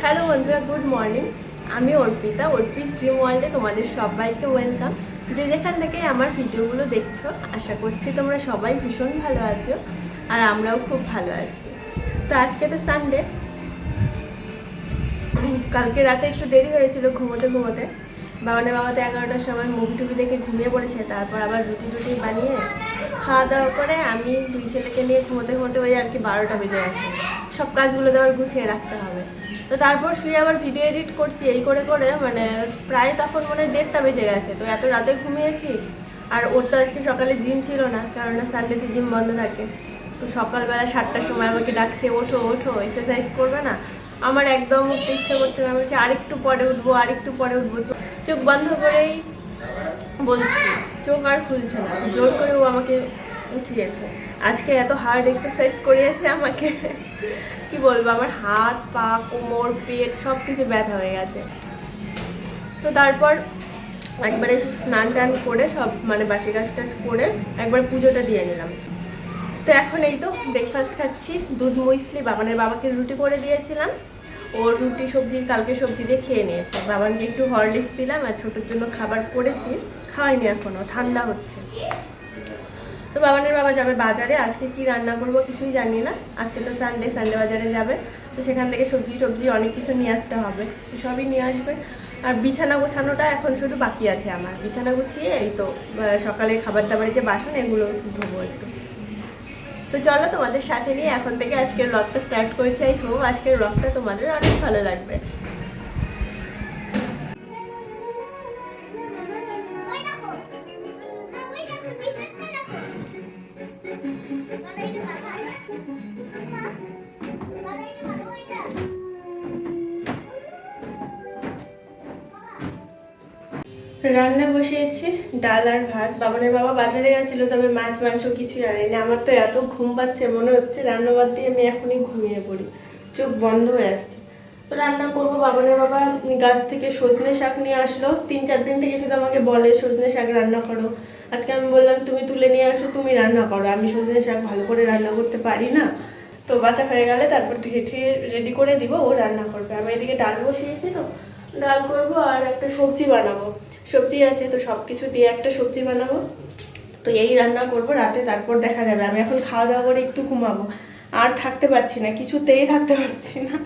Hello বন্ধুরা good morning আমি Arpita, Arpi stream ওয়ার্ল্ডে তোমাদের সবাইকে ওয়েলকাম যে যেখান থেকে আমার ভিডিওগুলো দেখছ, আশা করছি তোমরা সবাই ভীষণ ভালো আছো আর আমরাও খুব ভালো আছি। তো আজকে তো সানডে কালকে রাতে একটু দেরি হয়েছিল ঘুমোতে ঘুমোতে। বাবানের বাবাতে এগারোটার সময় মুভি টুভি দেখে ঘুমিয়ে পড়েছে, তারপর আবার রুটি টুটি বানিয়ে খাওয়া দাওয়া করে আমি দুই ছেলেকে নিয়ে ঘুমোতে ঘুমোতে ওই আর কি বারোটা বেজে গেছে। সব কাজগুলো তো আবার গুছিয়ে রাখতে হবে। তো তারপর শুয়ে আবার ভিডিও এডিট করছি, এই করে করে মানে প্রায় তখন মনে হয় দেড়টা বেজে গেছে। তো এত রাতে ঘুমিয়েছি, আর ওর তো আজকে সকালে জিম ছিল না, কেননা সানডেতে জিম বন্ধ থাকে। তো সকালবেলা সাতটার সময় আমাকে ডাকছে, ওঠো ওঠো এক্সারসাইজ করবে না? আমার একদম উঠতে ইচ্ছে করছে না বলছি, আরেকটু পরে উঠবো, আরেকটু পরে উঠবো। চোখ- চোখ বন্ধ করেই বলছি চোখ আর খুলছে না জোর করে ও আমাকে উঠিয়েছে আজকে এত হার্ড এক্সারসাইজ করিয়েছে আমাকে। কি বলব, আমার হাত, পা, কোমর, পেট সব কিছু ব্যথা হয়ে গেছে। তো তারপর একবারে স্নান টান করে সব মানে বাসি গাছ টাছ করে একবার পুজোটা দিয়ে নিলাম। তো এখন এই তো ব্রেকফাস্ট খাচ্ছি, দুধ মুইসলি বাবানের বাবাকে রুটি করে দিয়েছিলাম। ও রুটি, সবজি, কালকে সবজি দিয়ে খেয়ে নিয়েছে। বাবানকে একটু হরলিক্স দিলাম আর ছোটোর জন্য খাবার করেছি। খাওয়াইনি এখনও ঠান্ডা হচ্ছে। তো বাবানের বাবা যাবে বাজারে, আজকে কি রান্না করব কিছুই জানি না। আজকে তো সানডে সানডে বাজারে যাবে। তো সেখান থেকে সবজি টবজি অনেক কিছু নিয়ে আসতে হবে। সবই নিয়ে আসবে। আর বিছানা গোছানোটা এখন শুধু বাকি আছে আমার। বিছানা গুছিয়ে এই তো সকালে খাবার দাবারের যে বাসন, এগুলো ধোবো একটু। তো চলো তোমাদের সাথে নিয়ে এখন থেকে আজকের ব্লগটা স্টার্ট করেছি। আই হোপ আজকের ব্লগটা তোমাদের অনেক ভালো লাগবে। রান্না বসিয়েছি, ডাল আর ভাত। বাবানের বাবা বাজারে গেছিল, তবে মাছ, মাংস কিছুই আনেনি। আমার তো এত ঘুম পাচ্ছে, মনে হচ্ছে রান্না বাদ দিয়ে আমি এখনই ঘুমিয়ে পড়ি। চোখ বন্ধ হয়ে আসছে। তো রান্না করব বাবানের বাবা গাছ থেকে সজনে শাক নিয়ে আসলো। তিন, চার দিন থেকে শুধু আমাকে বলে, সজনে শাক রান্না করো। আজকে আমি বললাম, তুমি তুলে নিয়ে আসো, তুমি রান্না করো। আমি সজনে শাক ভালো করে রান্না করতে পারি না। তো বাচ্চা হয়ে গেলে তারপর ধুয়ে ঠুয়ে রেডি করে দিব, ও রান্না করবে। আমি এদিকে ডাল বসিয়েছি তো, ডাল করব আর একটা সবজি বানাবো। সবজি আছে, তো সব কিছু দিয়ে একটা সবজি বানাবো। তো এই রান্না করব, রাতে তারপর দেখা যাবে। আমি এখন খাওয়া দাওয়া করে একটু ঘুমাবো। আর থাকতে পারছি না, কিছুতেই থাকতে পারছি না।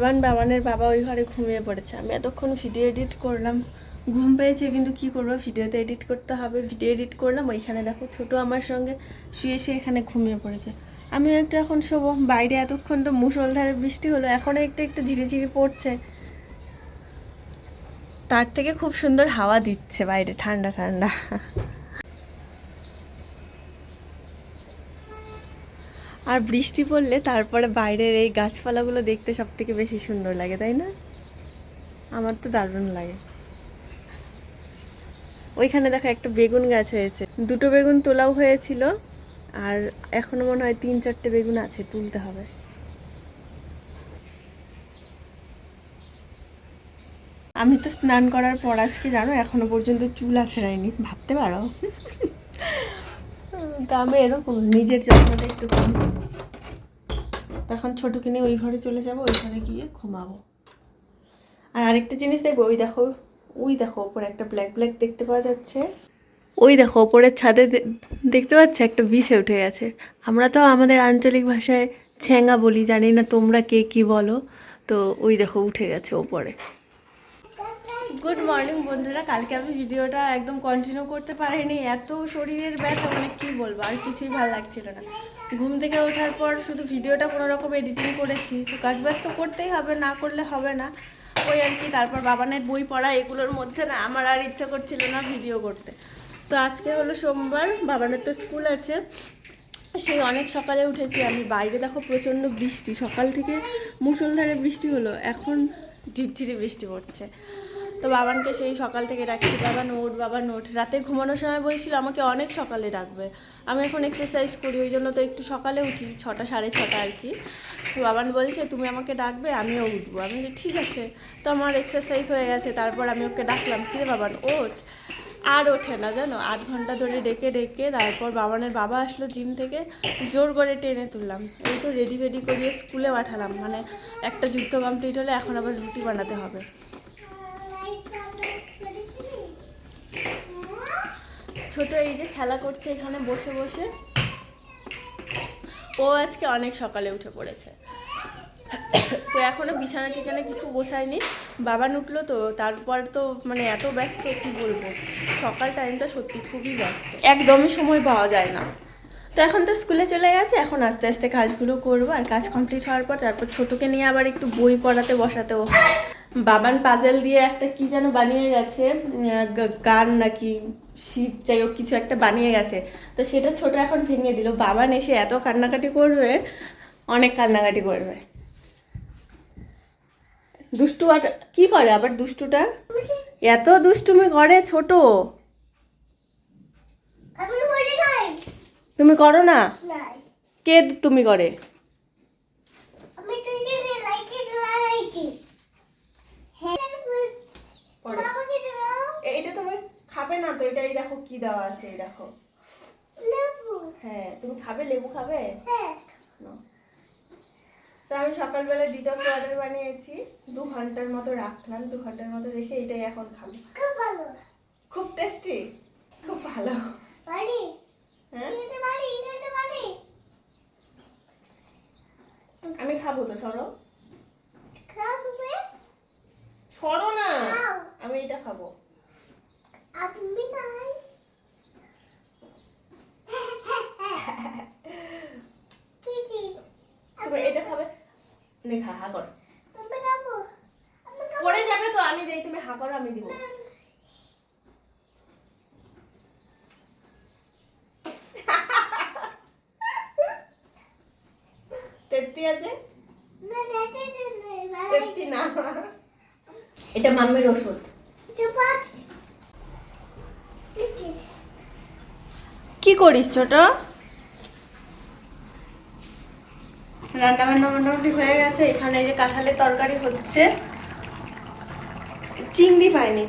বাবান, বাবানের বাবা ওই ঘরে ঘুমিয়ে পড়েছে। আমি এতক্ষণ ভিডিও এডিট করলাম। ঘুম পেয়েছে, কিন্তু কি করব? ভিডিওতে এডিট করতে হবে। ভিডিও এডিট করলাম, ওইখানে দেখো ছোট আমার সঙ্গে শুয়ে শুয়ে এখানে ঘুমিয়ে পড়েছে। আমিও একটু এখন শোবো। বাইরে এতক্ষণ তো মুষলধারে বৃষ্টি হলো এখনও একটু একটু ঝিরিঝিরি পড়ছে। তার থেকে খুব সুন্দর হাওয়া দিচ্ছে বাইরে, ঠান্ডা ঠান্ডা। আর বৃষ্টি পড়লে তারপরে বাইরের এই গাছপালাগুলো দেখতে সব থেকে বেশি সুন্দর লাগে, তাই না? আমার তো দারুণ লাগে। ওইখানে দেখো একটা বেগুন গাছ হয়েছে। দুটো বেগুন তোলাও হয়েছিল, আর এখনও মনে হয় তিন চারটে বেগুন আছে, তুলতে হবে। আমি তো স্নান করার পর আজকে, জানো, এখনও পর্যন্ত চুল আছড়াইনি ভাবতে পারো? তা আমি এরকম নিজের যত্নটা একটু কম তখন ছোটকে নিয়ে ওই ঘরে চলে যাব, ওই ঘরে গিয়ে ঘুমাবো। আর আরেকটা জিনিস দেখব, ওই দেখো ওই দেখো ওপরে একটা ব্ল্যাক ব্ল্যাক দেখতে পাওয়া যাচ্ছে। ওই দেখো ওপরের ছাদে দেখতে পাচ্ছ? একটা বিছে উঠে গেছে। আমরা তো আমাদের আঞ্চলিক ভাষায় ছ্যাঙা বলি, জানি না তোমরা কে কি বলো। তো ওই দেখো উঠে গেছে ওপরে। গুড মর্নিং বন্ধুরা। কালকে আমি ভিডিওটা একদম কন্টিনিউ করতে পারিনি। এত শরীরের ব্যথা মানে কি বলব? আর কিছুই ভালো লাগছিল না। ঘুম থেকে ওঠার পর শুধু ভিডিওটা কোনো রকম এডিটিং করেছি। তো কাজ বাজ তো করতেই হবে, না করলে হবে না। ওই আর কি, তারপর বাবানের বই পড়া, এগুলোর মধ্যে না আমার আর ইচ্ছা করছিল না ভিডিও করতে। তো আজকে হলো সোমবার, বাবানের তো স্কুল আছে। সেই অনেক সকালে উঠেছি আমি। বাইরে দেখো প্রচণ্ড বৃষ্টি। সকাল থেকে মুষলধারে বৃষ্টি হলো। এখন ঝিরঝিরি বৃষ্টি পড়ছে। তো বাবানকে সেই সকাল থেকে ডাকছি বাবা নোট বাবা নোট রাতে ঘুমানোর সময় বলছিল আমাকে অনেক সকালে ডাকবে। আমি এখন এক্সারসাইজ করি ওই জন্য তো একটু সকালে উঠি ছটা সাড়ে ছটা আর কি। তো বাবান বলছে তুমি আমাকে ডাকবে আমিও উঠবো। আমি বলি, ঠিক আছে। তো আমার এক্সারসাইজ হয়ে গেছে তারপর আমি ওকে ডাকলাম কিরে বাবান ওঠ। আর ওঠে না জানো? আধ ঘণ্টা ধরে ডেকে ডেকে তারপর বাবানের বাবা আসলো জিম থেকে জোর করে টেনে তুললাম। এই তো রেডি ফেডি করিয়ে স্কুলে পাঠালাম। মানে একটা যুদ্ধ কমপ্লিট হলে এখন আবার রুটি বানাতে হবে। ছোট এই যে খেলা করছে এখানে বসে বসে। ও আজকে অনেক সকালে উঠে পড়েছে। তো এখনও বিছানা টিছানা কিছু গোছায়নি। বাবা উঠল তো তারপর তো মানে এত ব্যস্ত কি বলব? সকাল টাইমটা সত্যি খুবই ব্যস্ত। একদমই সময় পাওয়া যায় না। তো এখন তো স্কুলে চলে গেছে এখন আস্তে আস্তে কাজগুলো করব আর কাজ কমপ্লিট হওয়ার পর তারপর ছোটোকে নিয়ে আবার একটু বই পড়াতে বসাতেও। বাবান পাজেল দিয়ে একটা কি যেন বানিয়ে গেছে গান নাকি শিব যাই হোক কিছু একটা বানিয়ে গেছে। তো সেটা ছোট এখন ভেঙে দিল। বাবান এসে এত কান্নাকাটি করবে অনেক কান্নাকাটি করবে। দুষ্টু আট- কি করে আবার দুষ্টুটা? এত দুষ্টুমি করে ছোট। আমি বলি নাই। তুমি করো না? কে তুমি করে? আমি তুইকে লাইকে লাইকে হ্যাঁ করে। আমাকে দাও এটা তুমি খাবে না তো? এটা এই দেখো কি দেওয়া আছে এই দেখো। লেবু। হ্যাঁ তুমি খাবে? লেবু খাবে? হ্যাঁ। তো আমি সকালবেলা ডিটক্স ওয়াটার বানিয়েছি। দু ঘণ্টার মতো রাখলাম দু ঘণ্টার মতো রেখে এটাই এখন খাব। খুব টেস্টি খুব ভালো। হ্যাঁ? আমি খাব তো সরো। খাবে? সরো না। আমি এটা খাব। তুমি এটা খাবে নে খা হা কর আমি খাব আমি খাব পড়ে যাবে তো আমি দেই তুমি হা করো আমি দিব তেত্তি আছে না রেখে দিন তেত্তি না এটা মাম্মির ওষুধ চুপা কি করিস ছোট? রান্না বান্না মোটামুটি হয়ে গেছে, এখানে যে কাঁঠালের তরকারি হচ্ছে। চিংড়ি পাইনি।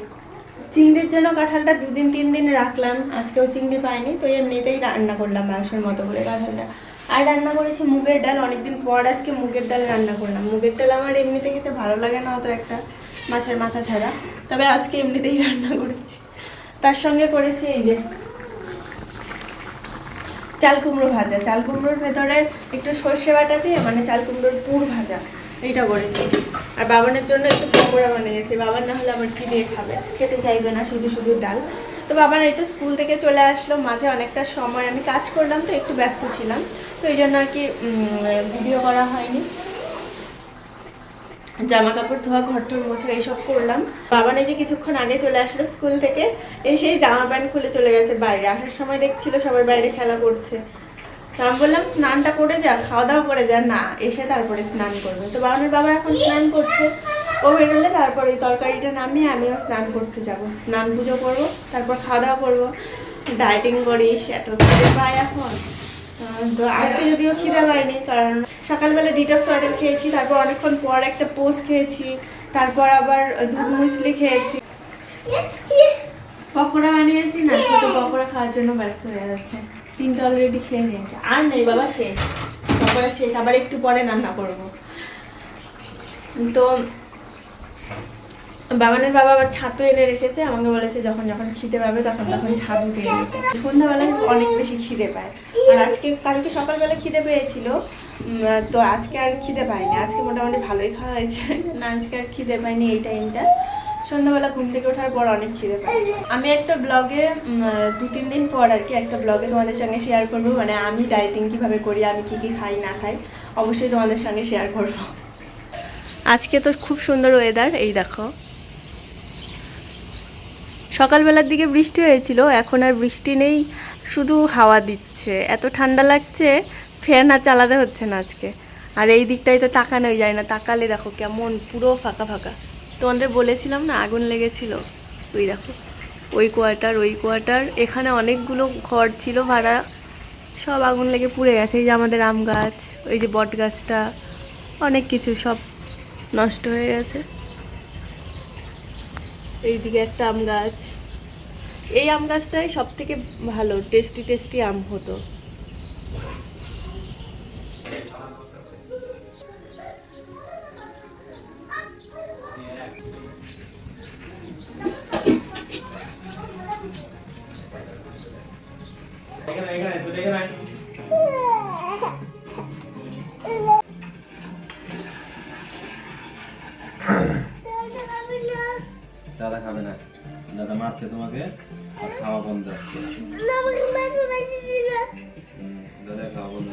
চিংড়ির জন্য কাঁঠালটা দুদিন তিন দিন রাখলাম, আজকেও চিংড়ি পাইনি, তো এমনিতেই রান্না করলাম মাংসের মতো করে কাঁঠালটা। আর রান্না করেছি মুগের ডাল, অনেকদিন পর আজকে মুগের ডাল রান্না করলাম। মুগের ডাল আমার এমনিতে খেতে ভালো লাগে না অত একটা, মাছের মাথা ছাড়া। তবে আজকে এমনিতেই রান্না করেছি। তার সঙ্গে করেছি এই যে চাল কুমড়ো ভাজা। চাল কুমড়োর ভেতরে একটু সর্ষে বাটা দিয়ে মানে চাল কুমড়োর পুর ভাজা, এইটা করেছি। আর বাবানের জন্য একটু পকোড়া বানিয়েছি। বাবার না হলে আবার কি দিয়ে খাবে? খেতে চাইবে না, শুধু শুধু ডাল। তো বাবার এই তো স্কুল থেকে চলে আসলো, মাঝে অনেকটা সময়। আমি কাজ করলাম তো, একটু ব্যস্ত ছিলাম। তো এই জন্য আর কি ভিডিও করা হয়নি। জামা কাপড় ধোয়া ঘর টর মোছা এইসব করলাম। বাবা যে কিছুক্ষণ আগে চলে আসলো স্কুল থেকে, এসেই জামা প্যান্ট খুলে চলে গেছে বাইরে। আসার সময় দেখছিল সবাই বাইরে খেলা করছে। আমি বললাম, স্নানটা করে যা, খাওয়া দাওয়া করে যা। না, এসে তারপরে স্নান করবে। তো বাবানের বাবা এখন স্নান করছে। ও বেরোলে তারপরে তরকারিটা নামিয়ে আমিও স্নান করতে যাব। স্নান পুজো করব, তারপর খাওয়া দাওয়া করব। ডায়েটিং করিস, এত খিদে পাই এখন। তো আজকে যদিও খিদে পাইনি কারণ সকালবেলা ডিটক্স ওয়াটার খেয়েছি, তারপর অনেকক্ষণ পর একটা পোস্ট খেয়েছি, তারপর আবার দুধ মুসলি খেয়েছি। পকোড়া বানিয়েছি না, ছোট পকোড়া খাওয়ার জন্য ব্যস্ত হয়ে যাচ্ছে তিনটা অলরেডি খেয়ে নিয়েছে। আর নেই বাবা, শেষ। পকোড়া শেষ, আবার একটু পরে রান্না করব। তো বাবানের বাবা আবার ছাতু এনে রেখেছে, আমাকে বলেছে যখন যখন খিদে পাবে তখন তখন ছাতু খেয়ে নিতে। সন্ধ্যাবেলায় অনেক বেশি খিদে পায়। আর আজকে, কালকে সকালবেলা খিদে পেয়েছিল তো আজকে আর খিদে পায়নি। আজকে মোটামুটি ভালোই খাওয়া হয়েছে। না, আজকে আর খিদে পাইনি এই টাইমটা। সন্ধ্যাবেলা ঘুম থেকে ওঠার পর অনেক খিদে পাই আমি একটা ব্লগে দু, তিন দিন পর আর কি একটা ব্লগে তোমাদের সঙ্গে শেয়ার করব। মানে আমি ডায়েটিং কীভাবে করি, আমি কী কী খাই, না খাই, অবশ্যই তোমাদের সঙ্গে শেয়ার করব। আজকে তো খুব সুন্দর ওয়েদার এই দেখো। সকালবেলার দিকে বৃষ্টি হয়েছিল, এখন আর বৃষ্টি নেই, শুধু হাওয়া দিচ্ছে। এত ঠান্ডা লাগছে, ফ্যান আর চালাতে হচ্ছে না আজকে। আর এই দিকটাই তো তাকানোই যায় না, তাকালে দেখো কেমন পুরো ফাঁকা ফাঁকা। তোমাদের বলেছিলাম না, আগুন লেগেছিল? ওই দেখো, ওই কোয়ার্টার ওই কোয়ার্টার এখানে অনেকগুলো ঘর ছিল ভাড়া, সব আগুন লেগে পুড়ে গেছে। এই যে আমাদের আম গাছ, ওই যে বট গাছটা অনেক কিছু সব নষ্ট হয়ে গেছে। এইদিকে একটা আম গাছ। এই আম গাছটাই সব থেকে ভালো টেস্টি টেস্টি আম হতো। দাদা খাবে না। দাদা মারছে তোমাকে আর খাওয়া বন্ধ। দাদা খাওয়া বন্ধ।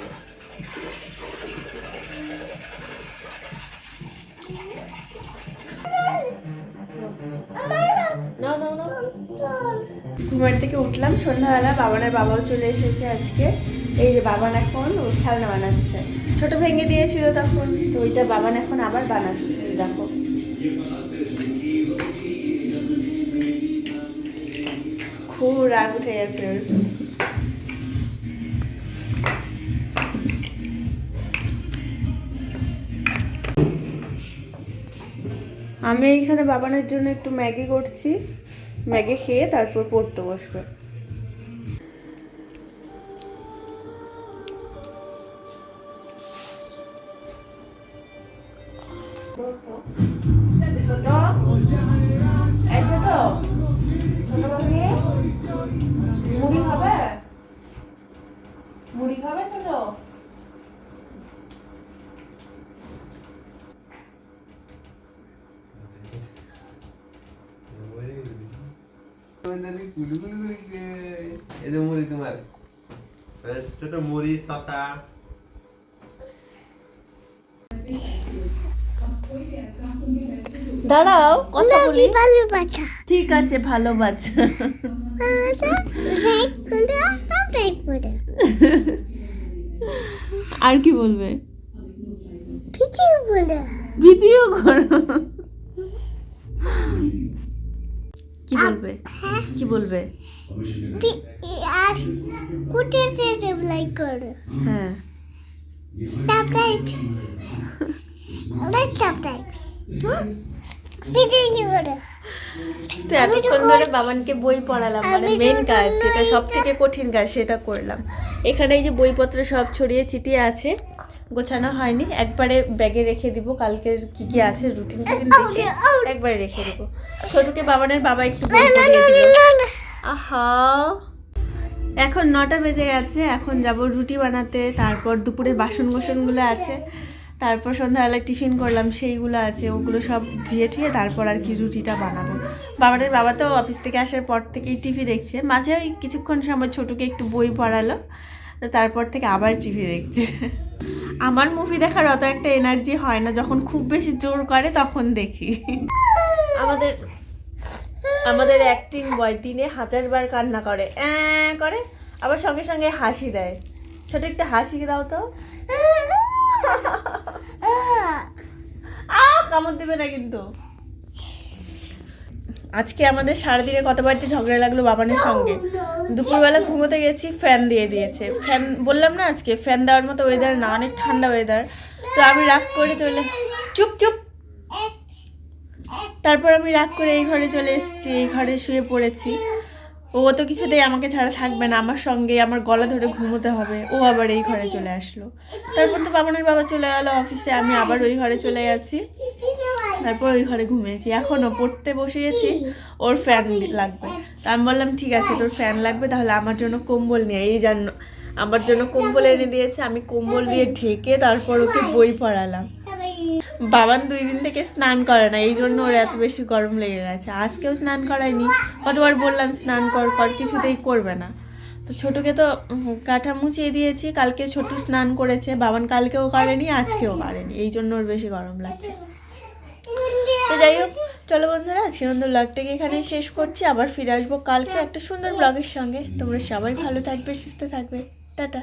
ঘুমের থেকে উঠলাম সন্ধ্যাবেলা বাবানের বাবাও চলে এসেছে আজকে। এই যে বাবান এখন ও খেলনা বানাচ্ছে। ছোট ভেঙে দিয়েছিল তখন তো ওইটা বাবান এখন আবার বানাচ্ছে দেখো। খুব রাগ উঠে গেছে আমি এইখানে বাবানের জন্য একটু ম্যাগি করছি। ম্যাগি খেয়ে তারপর পড়তে বসবে। ছোট মুড়ি শশা দাঁড়াও কথা বলি। ভালো বাচ্চা ঠিক আছে ভালো বাচ্চা আর কি বলবে? ভিডিও বলে ভিডিও করো। কি বলবে? কি বলবে? আর করে হ্যাঁ। লাইক সাবস্ক্রাইব ভিডিও করে। তো এতক্ষণ ধরে বাবানকে বই পড়ালাম মানে মেন কাজ যেটা সব থেকে কঠিন কাজ সেটা করলাম। এখানে এই যে বইপত্র সব ছড়িয়ে ছিটিয়ে আছে গোছানো হয়নি। একবারে ব্যাগে রেখে দিব কালকে কি কি আছে রুটিন টুটিন দেখে একবারে রেখে দিব। ছোটকে বাবানের বাবা একটু বই পড়িয়ে দিল। আহা। এখন নটা বেজে গেছে, এখন যাব রুটি বানাতে, তারপর দুপুরের বাসন কোসনগুলো আছে, তারপর সন্ধ্যাবেলায় টিফিন করলাম, সেইগুলো আছে, ওগুলো সব ধুয়ে টুয়ে তারপর আর কি রুটিটা বানাবো। বাবারের বাবা তো অফিস থেকে আসার পর থেকেই টিভি দেখছে, মাঝে ওই কিছুক্ষণ সময় ছোটকে একটু বই পড়ালো, তারপর থেকে আবার টিভি দেখছে। আমার মুভি দেখার অত একটা এনার্জি হয় না, যখন খুব বেশি জোর করে তখন দেখি। আমাদের আমাদের অ্যাক্টিং বয় দিনে হাজারবার কান্না করে। করে। আবার সঙ্গে সঙ্গে হাসি দেয়। ছোট একটা হাসি দাও তো। কামড় দেবে না কিন্তু। আজকে আমাদের সারাদিনে কতবার যে ঝগড়া লাগল বাবানের সঙ্গে। দুপুরবেলা ঘুমোতে গেছি ফ্যান দিয়ে দিয়েছে। ফ্যান বললাম না আজকে ফ্যান দেওয়ার মতো ওয়েদার না, অনেক ঠান্ডা ওয়েদার তো আমি রাগ করে চলে চুপ চুপ। তারপর আমি রাগ করে এই ঘরে চলে এসেছি, এই ঘরে শুয়ে পড়েছি। ও তো কিছুতেই আমাকে ছাড়া থাকবে না, আমার সঙ্গে আমার গলা ধরে ঘুমোতে হবে। ও আবার এই ঘরে চলে আসলো। তারপর তো বাবানের বাবা চলে গেলো অফিসে আমি আবার ওই ঘরে চলে গেছি। তারপর ওই ঘরে ঘুমিয়েছি। এখনও পড়তে বসিয়েছি, ওর ফ্যান লাগবে। তা আমি বললাম, ঠিক আছে, তোর ফ্যান লাগবে, তাহলে আমার জন্য কম্বল নিয়ে এই জন্য আমার জন্য কম্বল এনে দিয়েছে, আমি কম্বল দিয়ে ঢেকে তারপর ওকে বই পড়ালাম। বাবান দুই দিন থেকে স্নান করে না, এই জন্য ওর এত বেশি গরম লেগে গেছে। আজকেও স্নান করায়নি কতবার বললাম স্নান কর কর, কিছুতেই করবে না। তো ছোটোকে তো কাঁঠা মুছিয়ে দিয়েছি, কালকে ছোট স্নান করেছে, বাবান কালকেও করেনি, আজকেও করেনি, এই জন্য ওর বেশি গরম লাগছে। তো যাই হোক, চলো বন্ধুরা আজকে সুন্দর ব্লগটাকে এখানে শেষ করছি, আবার ফিরে আসব কালকে একটা সুন্দর ব্লগের সঙ্গে। তোমরা সবাই ভালো থাকবে, সুস্থ থাকবে। টাটা।